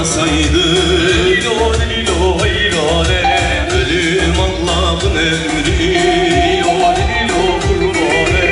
olmasaydı Lilo lilo hayrane Ölüm Allah'ın emri Lilo lilo kurvane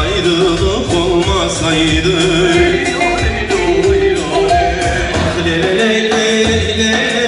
Ayrılık olmasaydı Lilo lilo hayrane Ah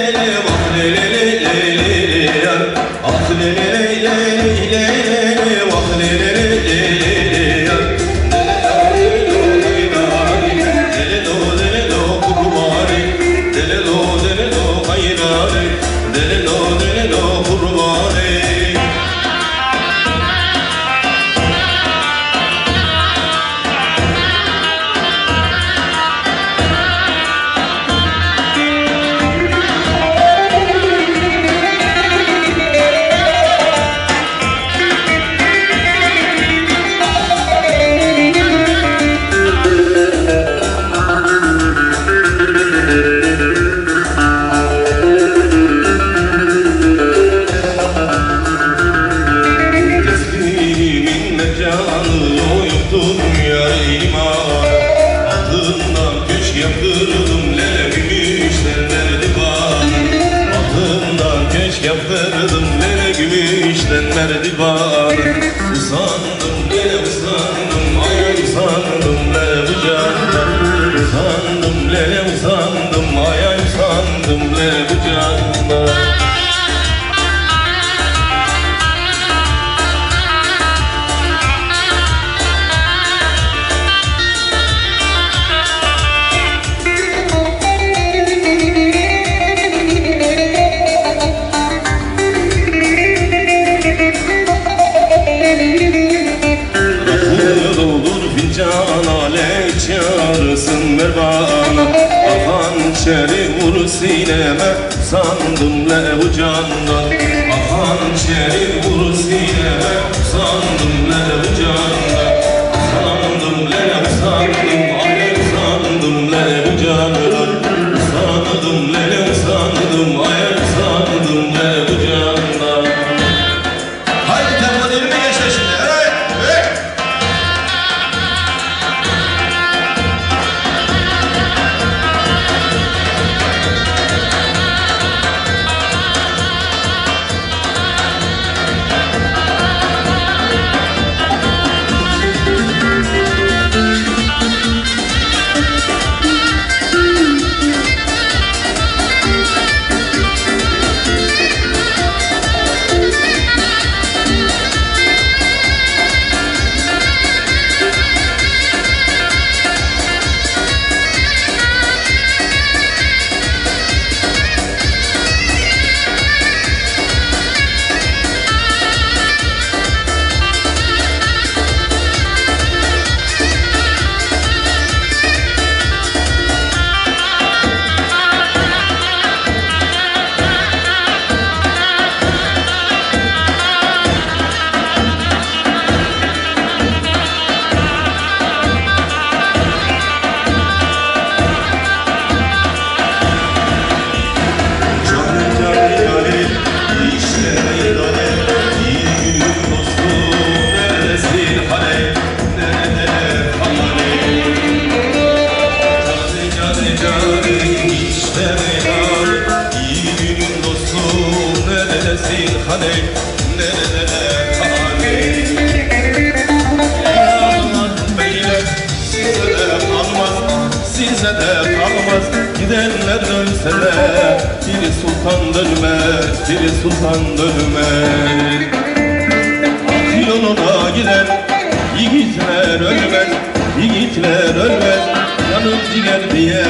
bana Usandım lele usandım ay usandım lele bu candan Usandım lele usandım şeri vur sineme sandım le bu candan. Akan şeri vur sineme neredesin hale nerede hale Yalnız beyler size de kalmaz size de kalmaz. Gidenler dönse de sultan dönmez biri sultan dönmez. Ak yoluna giden yiğitler ölmez yiğitler ölmez. Yanıp ciğer diye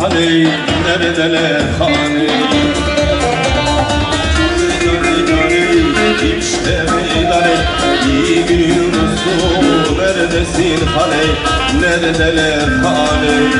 hani neredeler hani İşte meydane iyi günün dostu neredesin hani neredeler hani